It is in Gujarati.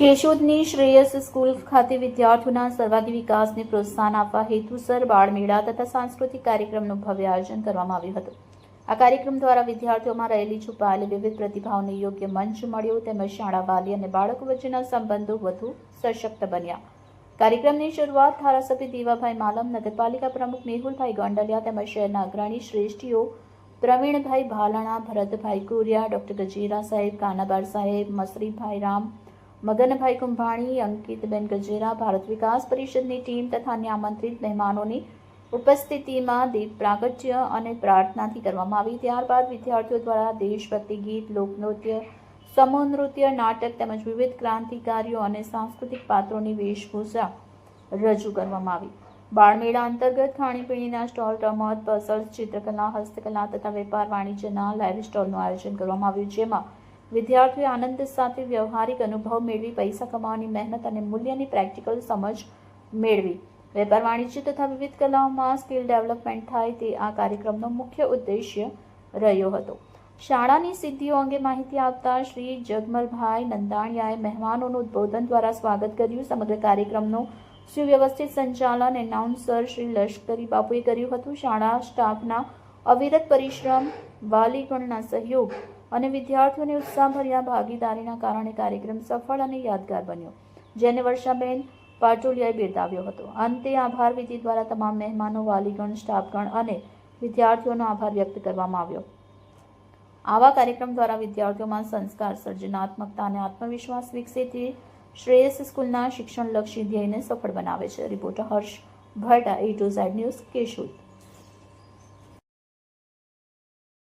કેશોદની શ્રેયસ સ્કૂલ ખાતે વિદ્યાર્થીઓના સર્વાંગી વિકાસને પ્રોત્સાહન આપવા હેતુસર બાળમેળા તથા સાંસ્કૃતિક કાર્યક્રમનું ભવ્ય આયોજન કરવામાં આવ્યું હતું. આ કાર્યક્રમ દ્વારા વિદ્યાર્થીઓમાં રહેલી છુપાયેલી વિવિધ પ્રતિભાઓને યોગ્ય મંચ મળ્યો તેમજ શાળા વાલી અને બાળકો વચ્ચેના સંબંધો વધુ સશક્ત બન્યા. કાર્યક્રમની શરૂઆત ધારાસભ્ય દેવાભાઈ માલમ, નગરપાલિકા પ્રમુખ મેહુલભાઈ ગોંડલિયા તેમજ શહેરના અગ્રણી શ્રેષ્ઠીઓ પ્રવીણભાઈ ભાલાણા, ભરતભાઈ કુરિયા, ડોક્ટર ગજેરા સાહેબ, કાનાબાર સાહેબ, મસરીભાઈ રામ મગનભાઈ કુંભાણી, અંકિતબેન ગજેરા, ભારત વિકાસ પરિષદની ટીમ તથા આમંત્રિત મહેમાનોની ઉપસ્થિતિમાં દીપ પ્રાગટ્ય અને પ્રાર્થનાથી કરવામાં આવી. ત્યારબાદ વિદ્યાર્થીઓ દ્વારા દેશભક્તિ ગીત, લોકનૃત્ય સમૂહ નૃત્ય નાટક તેમજ વિવિધ ક્રાંતિકારીઓ અને સાંસ્કૃતિક પાત્રોની વેશભૂષા રજૂ કરવામાં આવી. બાળમેળા અંતર્ગત ખાણીપીણીના સ્ટોલ, રમત પઝલ્સ ચિત્રકલા, હસ્તકલા તથા વેપાર વાણિજ્યના લાઇવ સ્ટોલનું આયોજન કરવામાં આવ્યું, જેમાં વિદ્યાર્થીઓએ આનંદ સાથે વ્યવહારિક અનુભવ મેળવી, પૈસા કમાવાની મહેનત અને મૂલ્યની પ્રેક્ટિકલ સમજ મેળવી. વેપાર વાણિજ્ય તથા વિવિધ કલાઓમાં સ્કિલ ડેવલપમેન્ટ થાય તે આ કાર્યક્રમનો મુખ્ય ઉદ્દેશ્ય રહ્યો હતો. શાળાની સિદ્ધિઓ અંગે માહિતી આપતા શ્રી જગમલભાઈ નંદાણિયાએ મહેમાનોનું ઉદ્બોધન દ્વારા સ્વાગત કર્યું. સમગ્ર કાર્યક્રમનું સુવ્યવસ્થિત સંચાલન એનાઉન્સર શ્રી લશ્કરી બાપુએ કર્યું હતું. શાળા સ્ટાફના અવિરત પરિશ્રમ વાલીગણના સહયોગ અને વિદ્યાર્થીઓની ઉત્સાહભર્યા ભાગીદારીના કારણે કાર્યક્રમ સફળ અને યાદગાર બન્યો, જેને વર્ષાબેન પાટોલિયાએ બિરદાવ્યો હતો. અંતે આભાર વિધિ દ્વારા તમામ મહેમાનો, વાલીગણ, સ્ટાફગણ અને વિદ્યાર્થીઓનો આભાર વ્યક્ત કરવામાં આવ્યો. આવા કાર્યક્રમ દ્વારા વિદ્યાર્થીઓમાં સંસ્કાર, સર્જનાત્મકતા અને આત્મવિશ્વાસ વિકસે તે શ્રેયસ સ્કૂલના શિક્ષણલક્ષી ધ્યેયને સફળ બનાવે છે. Reporter Harsh Bhatt A to Z news Keshod.